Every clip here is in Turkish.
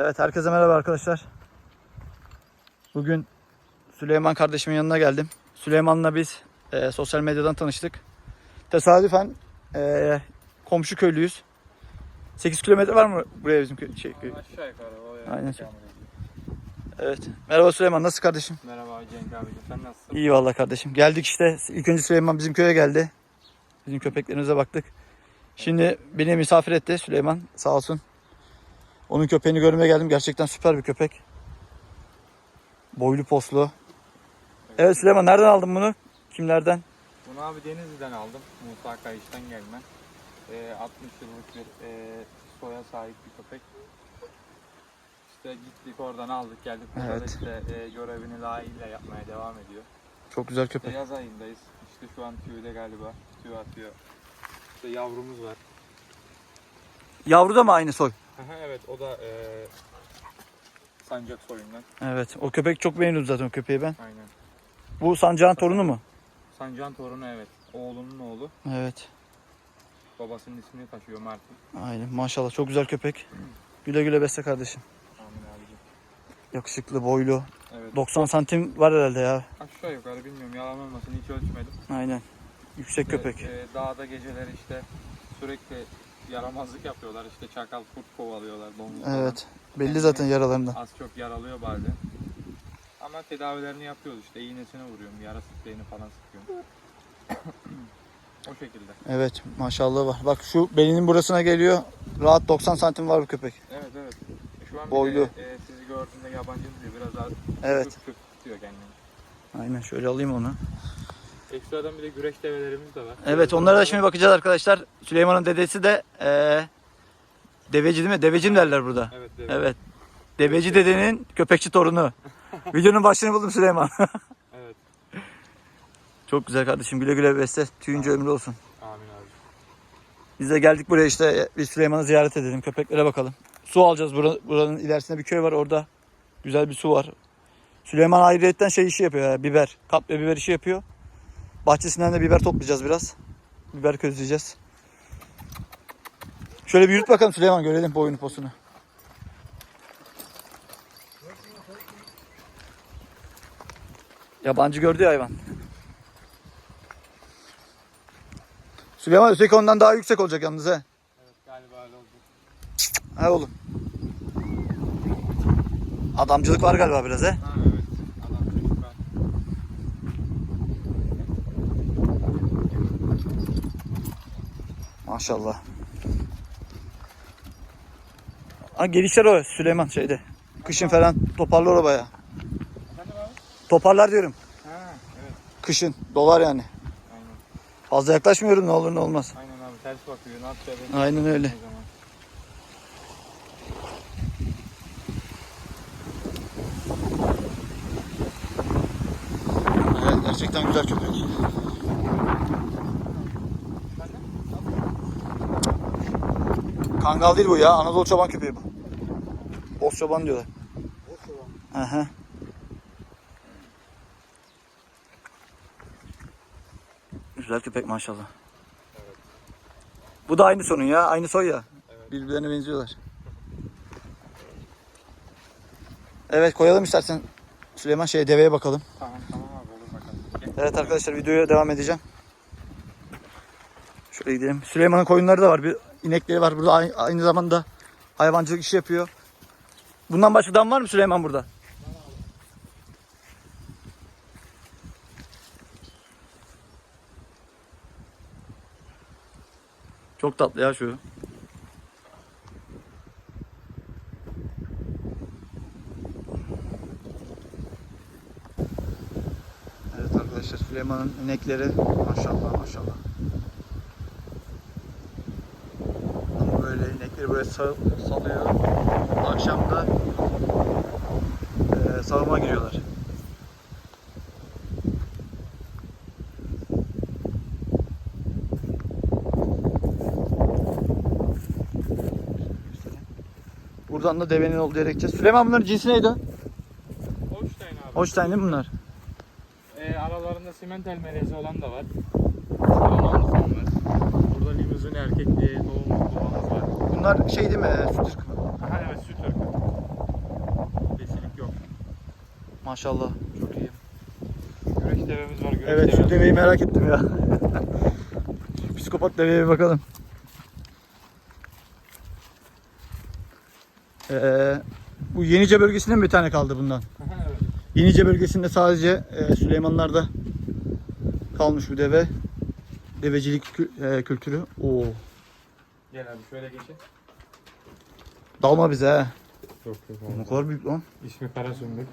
Evet herkese merhaba arkadaşlar. Bugün Süleyman kardeşimin yanına geldim. Süleyman'la biz e, sosyal medyadan tanıştık. Tesadüfen e, komşu köylüyüz. 8 kilometre var mı buraya bizim köy? Şey, köy? Aşağı yukarı o ya. Aynen. Evet. Merhaba Süleyman nasıl kardeşim? Merhaba Cenk abicim sen nasılsın? İyi vallahi kardeşim. Geldik işte. İlk önce Süleyman bizim köye geldi. Bizim köpeklerimize baktık. Şimdi beni misafir etti Süleyman sağ olsun. Onun köpeğini görmeye geldim. Gerçekten süper bir köpek. Boylu poslu. Evet Süleyman nereden aldın bunu? Kimlerden? Bunu abi Denizli'den aldım. Musa Kayış'tan gelme. Ee, 60 yıllık bir e, soya sahip bir köpek. İşte gittik oradan aldık geldik. Burada Evet. işte e, görevini layığıyla yapmaya devam ediyor. Çok güzel İşte köpek. yaz ayındayız. İşte şu an tüyde galiba. Tüy atıyor. İşte yavrumuz var. Yavru da mı aynı soy? Evet o da e, sancak soyundan. Evet. O köpek çok beğeniyordu zaten o köpeği ben. Aynen. Bu sancağın torunu mu? Sancan torunu evet. Oğlunun oğlu. Evet. Babasının ismini taşıyor Martin. Aynen maşallah çok güzel köpek. Güle güle besle kardeşim. Amin abicim. Yakışıklı, boylu. Evet. 90 santim var herhalde ya. Aşağı yukarı bilmiyorum yalan olmasın hiç ölçmedim. Aynen. Yüksek İşte, köpek. e, dağda geceleri işte sürekli yaramazlık yapıyorlar işte çakal kurt kovalıyorlar domuz falan. Evet. Belli zaten yaralarından. Az çok yaralıyor bazen. Ama tedavilerini yapıyoruz işte iğnesini vuruyorum yara spreyini falan sıkıyorum. o şekilde. Evet maşallah var. Bak şu belinin burasına geliyor. Rahat 90 santim var bu köpek. Evet evet. Şu an Boylu. de, e, sizi gördüğümde yabancı diyor biraz daha Evet. küçük küçük tutuyor kendini. Aynen şöyle alayım onu. Ekstradan bir de güreş develerimiz de var. Evet onlara da şimdi bakacağız arkadaşlar. Süleyman'ın dedesi de eee deveci değil mi? Deveci mi derler burada? Evet, deve. Evet. Deveci dedenin köpekçi torunu. Videonun başlığını buldum Süleyman. evet. Çok güzel kardeşim. Güle güle besle. Tüyünce ömrü olsun. Amin abi. Biz de geldik buraya işte bir Süleyman'ı ziyaret edelim. Köpeklere bakalım. Su alacağız. Bura- Buranın ilerisinde bir köy var. Orada güzel bir su var. Süleyman ayrıyetten şey işi yapıyor. ya, Biber. Kapya biber işi yapıyor. Bahçesinden de biber toplayacağız biraz. Biber közleyeceğiz. Şöyle bir yürüt bakalım Süleyman görelim boyunu posunu. Yabancı gördü ya hayvan. Süleyman öteki ondan daha yüksek olacak yalnız he. Evet galiba öyle oldu. He oğlum. Adamcılık var galiba biraz he. Ha evet. Adam çocuk ben. Maşallah. Ha gelişler o Süleyman şeyde. Kışın falan toparlar o baya. Toparlar diyorum. Ha evet. Kışın dolar yani. Aynen. Fazla yaklaşmıyorum ne olur ne olmaz. Aynen abi ters bakıyor. Ne yapacağız? ben Aynen öyle. o zaman. Evet gerçekten güzel köpek. Kangal değil bu ya. Anadolu çoban köpeği bu. Boz çoban diyorlar. Aha. Güzel köpek maşallah. Bu da aynı sorun ya. Aynı soy ya. Evet. Birbirlerine benziyorlar. Evet koyalım istersen. Süleyman şey deveye bakalım. Tamam tamam abi olur bakalım. Evet arkadaşlar videoya devam edeceğim. Şöyle gidelim. Süleyman'ın koyunları da var. Bir inekleri var. Burada aynı, aynı zamanda hayvancılık işi yapıyor. Bundan başka dam var mı Süleyman burada? Çok tatlı ya şu. Evet arkadaşlar Süleyman'ın inekleri maşallah maşallah. İnekleri böyle sal, salıyor. Akşam da e, sağıma giriyorlar. Buradan da devenin olduğu yere gideceğiz. Süleyman bunların cinsi neydi? Holstein abi. Holstein değil mi bunlar? Ee, aralarında simental melezi olan da var. Burada limuzin erkekliği doğum doğamız var. Bunlar şey değil mi? e, Süt ırkı mı? Aha evet süt ırkı. Maşallah. Çok iyi. Güreş devemiz var. Güreş Evet şu deveyi merak ettim ya. Psikopat deveye bir bakalım. Ee, bu Yenice bölgesinde mi bir tane kaldı bundan? Aha, evet. Yenice bölgesinde sadece e, Süleymanlar'da kalmış bu deve. Devecilik kü- e, kültürü. Oo. Gel abi şöyle geçin. Dalma bize he. Çok çok Ne kadar büyük lan. İsmi Karasümbül.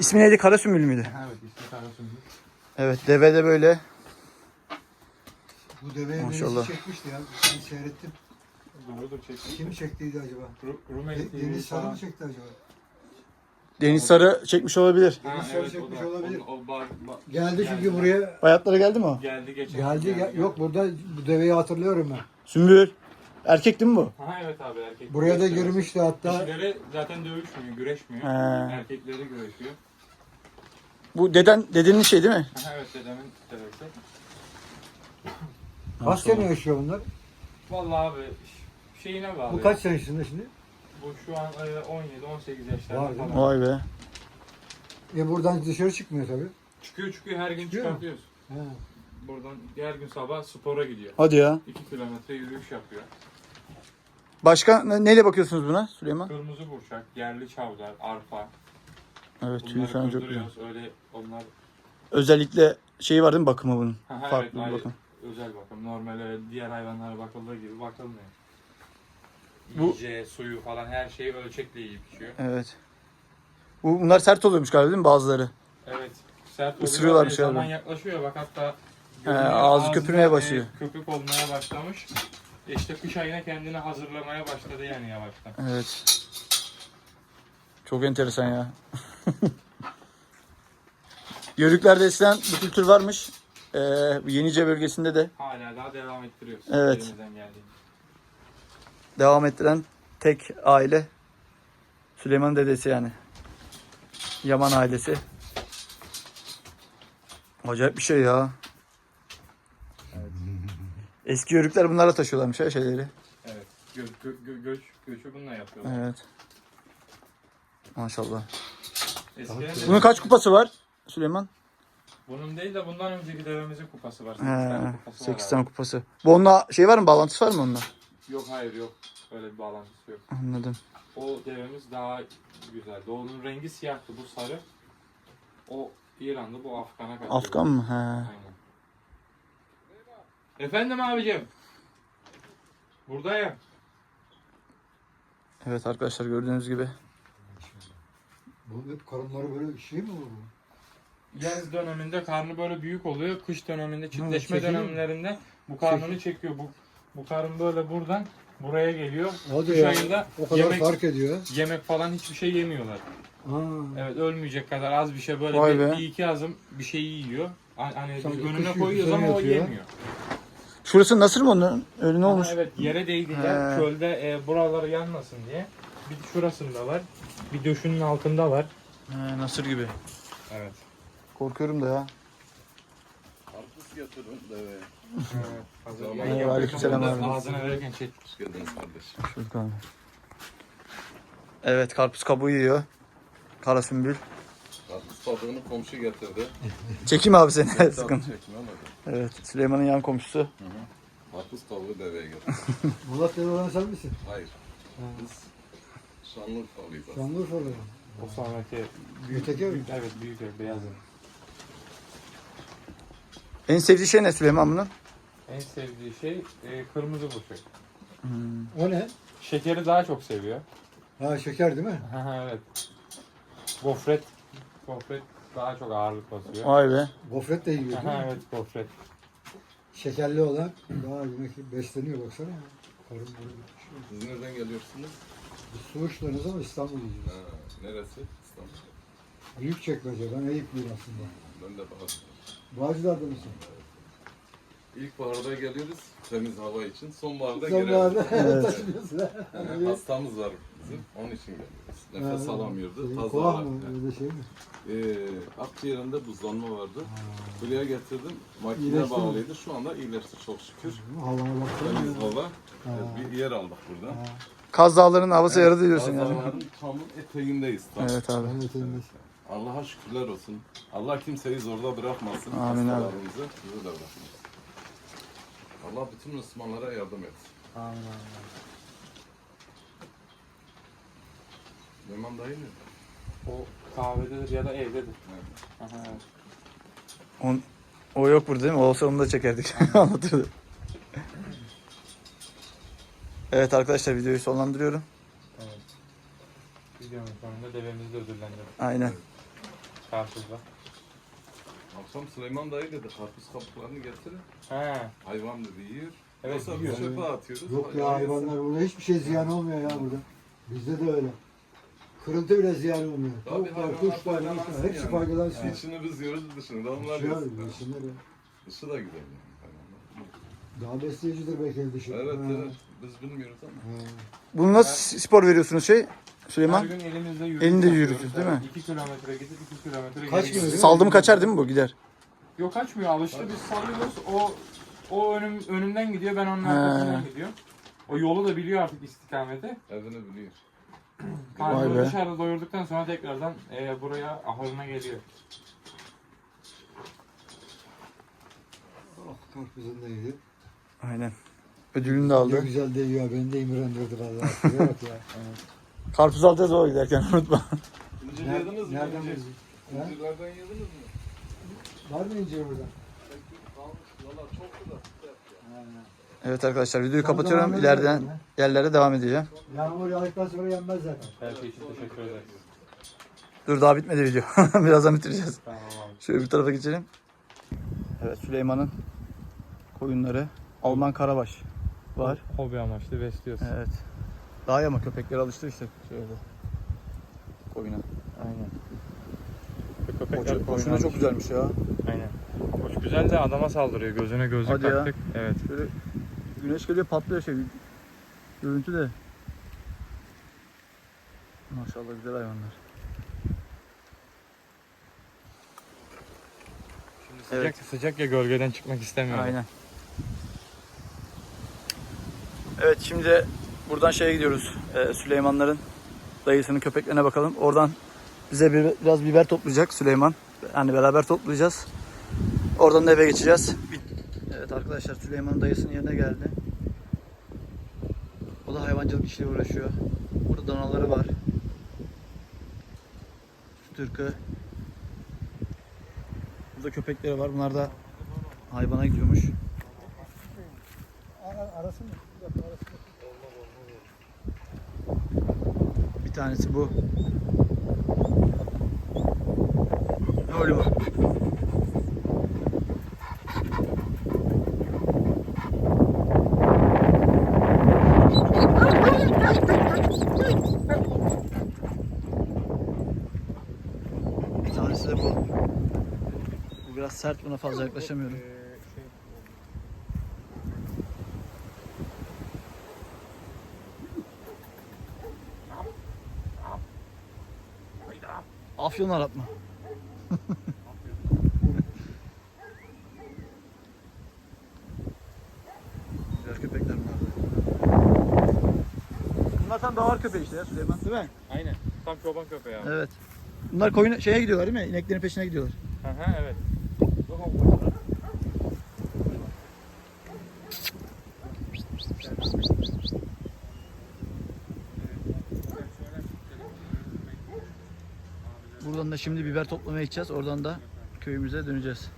İsmi neydi? Karasümül müydü? Evet ismi Karasümbül. Evet deve de böyle. Bu deveye Maşallah. birisi çekmişti ya. Ben seyrettim. Doğrudur çekti. Kim çektiydi acaba? Ru- Rumeli De- Deniz Sarı mı çekti acaba? Deniz Sarı çekmiş olabilir. Ha, Deniz Sarı çekmiş olabilir. O, o bar, ba- Geldi çünkü buraya. Hayatlara geldi mi o? Geldi geçen. Geldi. ya- Yok burada bu deveyi hatırlıyorum ben. Sümbül. Erkek değil mi bu? Ha evet abi erkek. Buraya da girmişti hatta. Dişileri zaten dövüşmüyor, güreşmiyor. He. Erkekleri güreşiyor. Bu deden dedenin şey değil mi? Ha, evet dedemin devesi. Kaç sene yaşıyor bunlar? Vallahi abi şeyine bağlı. Bu kaç senesinde şimdi? Bu şu an 17-18 yaşlarında Var değil mi? falan. Vay be. E buradan dışarı çıkmıyor tabii. Çıkıyor çıkıyor her gün Çıkıyor mu? çıkartıyoruz. He. Buradan her gün sabah spora gidiyor. Hadi ya. 2 kilometre yürüyüş yapıyor. Başka ne- neyle bakıyorsunuz buna Süleyman? Kırmızı burçak, yerli çavdar, arpa. Evet tüyü Bunları falan çok güzel. kırdırıyoruz. Öyle onlar Özellikle şey var değil mi bakımı bunun? Ha, ha, Farklı bir ayrı- bakım. özel bakım. Normal öyle diğer hayvanlara bakıldığı gibi bakılmıyor. Bu- Yiyeceği, suyu falan her şeyi ölçekle yiyip içiyor. Evet. Bu, bunlar sert oluyormuş galiba değil mi bazıları? Evet. Sert oluyor. Isırıyorlarmış Bir zaman galiba. yaklaşıyor. Bak hatta He, ağzı köpürmeye başlıyor. köpük olmaya başlamış. İşte kış ayına kendini hazırlamaya başladı yani yavaştan. Evet. Çok enteresan ya. Yörüklerde eskiden bu kültür varmış. Ee, Yenice bölgesinde de Hala daha devam ettiriyoruz. Evet. Elimizden geldiğince. devam ettiren tek aile Süleyman dedesi yani. Yaman ailesi. Acayip bir şey ya. Eski yörükler bunlarla taşıyorlarmış her şeyleri. Evet. Gö gö gö göç, göçü bununla yapıyorlar. Evet. Maşallah. Eskiden de- Bunun kaç kupası var Süleyman? Bunun değil de bundan önceki devemizin kupası var. Sekiz He, tane kupası 8 var tane abi. kupası. Bu onunla şey var mı? Bağlantısı var mı onunla? Yok hayır yok. Öyle bir bağlantısı yok. Anladım. O devemiz daha güzeldi. Onun rengi siyahtı. Bu sarı. O İranlı, bu Afgan'a kaçıyor. Afgan mı? He. Aynen. Efendim abicim. Buradayım. Evet arkadaşlar gördüğünüz gibi. Bu hep karınları böyle şey mi olur bu? Yaz döneminde karnı böyle büyük oluyor. Kış döneminde çiftleşme çekiyor dönemlerinde bu karnını çekiyor. Bu bu karın böyle buradan buraya geliyor. Hadi Kış ya. ayında O kadar yemek fark ediyor. yemek falan hiçbir şey yemiyorlar. Ha. Evet ölmeyecek kadar az bir şey böyle Vay bir, be. bir iki azım bir şey yiyor. Hani Sanki önüne kış koyuyoruz ama o yatıyor. yemiyor. Şurası nasıl mı onun? Öyle ne olmuş? Ama evet yere değdiler. He. Çölde e, buraları yanmasın diye. Bir şurasında var. Bir döşünün altında var. He, nasır gibi. Evet. Korkuyorum da ya. Karpuz deveye. Hazır. Tamam. Yayın Aleykümselam abi. Ağzına verirken çek. Hoş geldiniz kardeşim. Şuradan. Evet karpuz kabuğu yiyor. Kara tablığını komşu getirdi. Çekeyim abi seni. Tabii Sıkıntı. çekme ama. Evet Süleyman'ın yan komşusu. Karpuz tavuğu deveye getirdi. Murat Bey olan sen misin? Hayır. Biz Şanlıurfalıyız aslında. Şanlıurfa'da. O sonraki Öteki ev mi? büyük, evet büyük ev beyaz ev. En sevdiği şey ne Süleyman bunun? En sevdiği şey e, kırmızı burçak. O ne? Şekeri daha çok seviyor. Ha şeker değil mi? Evet. Gofret. Gofret daha çok ağırlık basıyor. Vay be. Gofret de yiyor değil Aha, evet gofret. Şekerli olan daha yemek besleniyor baksana. Karın şey. Siz nereden geliyorsunuz? Biz Suğuşlarınız ama İstanbul'dayız. Ha, neresi? İstanbul. Büyük çekmece. Ben Eyüplüyüm aslında. Ben de bazı. Bağcılar'da mısın? İlkbaharda geliyoruz temiz hava için. Sonbaharda Sonbaharda geri taşınıyorsun. ha. Yani hastamız var bizim. Onun için geliyoruz. Nefes Ha, alamıyordu. şey, Koah hava. mı? Öyle şey mi? Ee, akciğerinde buzlanma vardı. Buraya getirdim. Makine İyileşti mi? bağlıydı. Şu anda iyileşti çok şükür. Havana baksana. Temiz hava. Ha. Evet, bir yer aldık burada. Ha, Kaz Dağları'nın havası yaradı diyorsun yani. Dağların tam eteğindeyiz. Tam. Evet abi. ben öteyim. Allah'a şükürler olsun. Allah kimseyi zorda bırakmasın. Amin abi. Hastalarımızı bizi de bırakmasın. Allah bütün Müslümanlara yardım etsin. Amin Leman dayı ne? O kahvededir ya da evdedir. Evet. Aha, evet. On, o yok burada değil mi? O olsa onu da çekerdik. Anlatırdı. Evet arkadaşlar videoyu sonlandırıyorum. evet. Videonun sonunda devemizi de ödüllendirdik. Aynen. Karpuzla. Akşam Süleyman dayı dedi karpuz kabuklarını getirin. He. Hayvan dedi yiyor. Evet, Yoksa yiyor. biz çöpe atıyoruz. Yok ya hayvanlar burada hiçbir şey ziyan olmuyor ya burada. Bizde de öyle. Kırıntı bile ziyan olmuyor. Tabii Tavuklar, hayvanlar kuşlar, faydalansın kuşlar hepsi yani. faydalansın. İçini biz yiyoruz dışını da onlar Şey yesin. yesinler ya. Dışı da güzel yani. hayvanlar. Daha besleyicidir belki dışı. Evet Ha. evet. Biz bilmiyoruz ama. Ha. Bunu nasıl spor veriyorsunuz şey? Her Süleyman? gün elimizde yürüyüş Elinde yürütüyoruz, değil mi? 2 kilometre gidip 2 kilometre Kaç kilo? geliyoruz. Saldı mı kaçar değil mi bu? Gider. Yok kaçmıyor alıştı biz salıyoruz o o önüm, önümden gidiyor ben onun arkasından gidiyorum. O yolu da biliyor artık istikameti. Evini biliyor. Vay Karnını be. dışarıda doyurduktan sonra tekrardan e, buraya ahırına geliyor. Oh karpuzun da yedi. Aynen. Ödülünü de Ne aldı. güzel de yiyor. Beni de imrendirdi bak ya. Karpuz alacağız o giderken unutma. İncir yediniz mi? nereden İncir. buldun? Ha? İncirlerden yediniz mi? Var mı incir burada? Valla çok güzel. Evet arkadaşlar videoyu kapatıyorum. zamanlarda İleriden yedim yerlere devam edeceğim. ya. Yağmur yağdıktan sonra yenmez zaten. Her şey için teşekkür ederiz. Dur daha bitmedi video. Birazdan bitireceğiz. Tamam abi. Şöyle bir tarafa geçelim. Evet Süleyman'ın koyunları. Alman Karabaş var. Hobi amaçlı besliyoruz. Evet. Daha iyi ama köpekler alıştı işte şöyle. Koyuna. Aynen. Koçu, koçu da çok güzelmiş ya. Aynen. Koç güzel de adama saldırıyor. Gözüne gözlük Hadi ya. taktık. Evet. Şöyle güneş geliyor patlıyor şey. Görüntü de. Maşallah güzel hayvanlar. Sıcak, Evet. sıcak ya gölgeden çıkmak istemiyor. Aynen. Evet şimdi buradan şeye gidiyoruz. Ee, Süleymanların dayısının köpeklerine bakalım. Oradan bize bir, biraz biber toplayacak Süleyman. Yani beraber toplayacağız. Oradan da eve geçeceğiz. Evet arkadaşlar Süleyman'ın dayısının yerine geldi. O da hayvancılık işiyle uğraşıyor. Burada danaları var. Süt ırkı. Burada köpekleri var. Bunlar da hayvana gidiyormuş. Arası mı? Bir tanesi bu. Ne oluyor? Bir tanesi de bu. Bu biraz sert buna fazla yaklaşamıyorum. Afyon Arap mı? Güzel köpekler bunlar. Bunlar tam davar köpeği işte ya Süleyman değil mi? Aynen. Tam çoban köpeği abi. Evet. Bunlar koyun şeye gidiyorlar değil mi? İneklerin peşine gidiyorlar. Aha, evet. Buradan da şimdi biber toplamaya gideceğiz. Oradan da köyümüze döneceğiz.